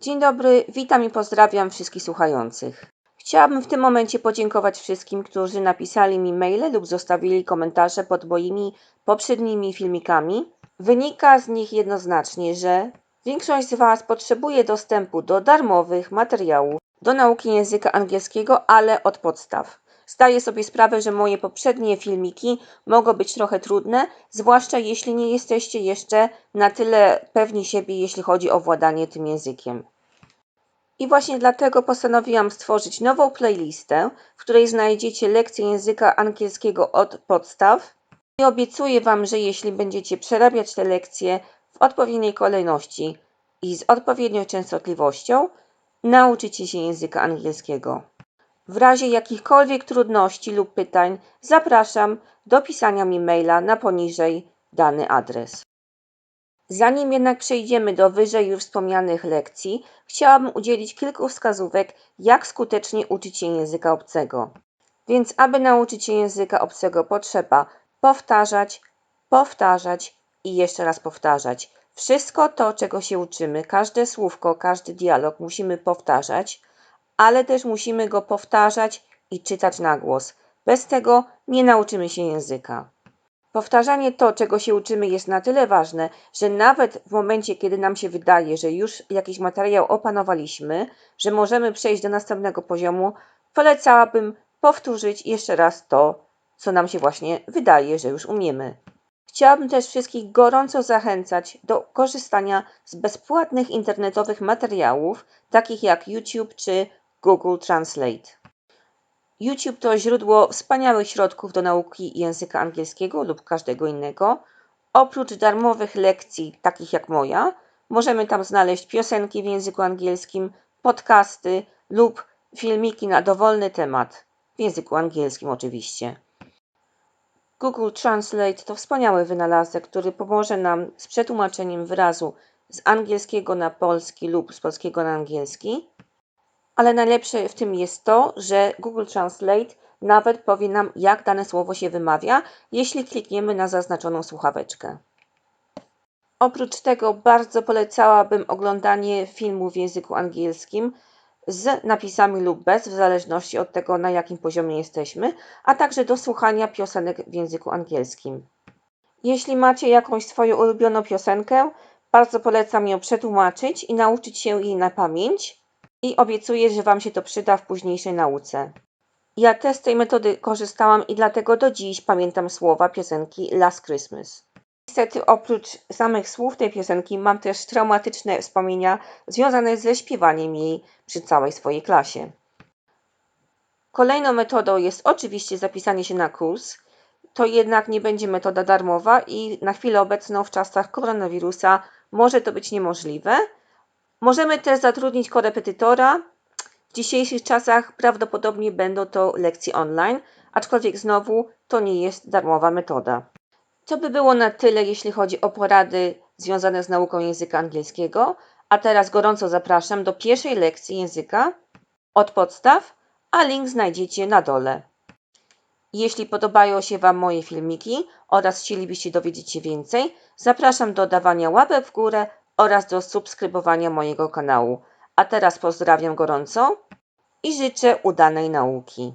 Dzień dobry, witam i pozdrawiam wszystkich słuchających. Chciałabym w tym momencie podziękować wszystkim, którzy napisali mi maile lub zostawili komentarze pod moimi poprzednimi filmikami. Wynika z nich jednoznacznie, że większość z Was potrzebuje dostępu do darmowych materiałów do nauki języka angielskiego, ale od podstaw. Zdaję sobie sprawę, że moje poprzednie filmiki mogą być trochę trudne, zwłaszcza jeśli nie jesteście jeszcze na tyle pewni siebie, jeśli chodzi o władanie tym językiem. I właśnie dlatego postanowiłam stworzyć nową playlistę, w której znajdziecie lekcje języka angielskiego od podstaw. I obiecuję Wam, że jeśli będziecie przerabiać te lekcje w odpowiedniej kolejności i z odpowiednią częstotliwością, nauczycie się języka angielskiego. W razie jakichkolwiek trudności lub pytań zapraszam do pisania mi maila na poniżej dany adres. Zanim jednak przejdziemy do wyżej już wspomnianych lekcji, chciałabym udzielić kilku wskazówek, jak skutecznie uczyć się języka obcego. Więc, aby nauczyć się języka obcego, potrzeba powtarzać, powtarzać i jeszcze raz powtarzać. Wszystko to, czego się uczymy, każde słówko, każdy dialog musimy powtarzać, ale też musimy go powtarzać i czytać na głos. Bez tego nie nauczymy się języka. Powtarzanie to, czego się uczymy, jest na tyle ważne, że nawet w momencie, kiedy nam się wydaje, że już jakiś materiał opanowaliśmy, że możemy przejść do następnego poziomu, polecałabym powtórzyć jeszcze raz to, co nam się właśnie wydaje, że już umiemy. Chciałabym też wszystkich gorąco zachęcać do korzystania z bezpłatnych internetowych materiałów, takich jak YouTube czy Google Translate. YouTube to źródło wspaniałych środków do nauki języka angielskiego lub każdego innego. Oprócz darmowych lekcji, takich jak moja, możemy tam znaleźć piosenki w języku angielskim, podcasty lub filmiki na dowolny temat, w języku angielskim oczywiście. Google Translate to wspaniały wynalazek, który pomoże nam z przetłumaczeniem wyrazu z angielskiego na polski lub z polskiego na angielski ale najlepsze w tym jest to, że Google Translate nawet powie nam, jak dane słowo się wymawia, jeśli klikniemy na zaznaczoną słuchaweczkę. Oprócz tego bardzo polecałabym oglądanie filmu w języku angielskim z napisami lub bez, w zależności od tego, na jakim poziomie jesteśmy, a także do słuchania piosenek w języku angielskim. Jeśli macie jakąś swoją ulubioną piosenkę, bardzo polecam ją przetłumaczyć i nauczyć się jej na pamięć i obiecuję, że Wam się to przyda w późniejszej nauce. Ja też z tej metody korzystałam i dlatego do dziś pamiętam słowa piosenki Last Christmas. Niestety oprócz samych słów tej piosenki mam też traumatyczne wspomnienia związane ze śpiewaniem jej przy całej swojej klasie. Kolejną metodą jest oczywiście zapisanie się na kurs. To jednak nie będzie metoda darmowa i na chwilę obecną w czasach koronawirusa może to być niemożliwe, Możemy też zatrudnić korepetytora. W dzisiejszych czasach prawdopodobnie będą to lekcje online, aczkolwiek znowu to nie jest darmowa metoda. To by było na tyle, jeśli chodzi o porady związane z nauką języka angielskiego. A teraz gorąco zapraszam do pierwszej lekcji języka od podstaw, a link znajdziecie na dole. Jeśli podobają się Wam moje filmiki oraz chcielibyście dowiedzieć się więcej, zapraszam do dawania łapek w górę oraz do subskrybowania mojego kanału. A teraz pozdrawiam gorąco i życzę udanej nauki.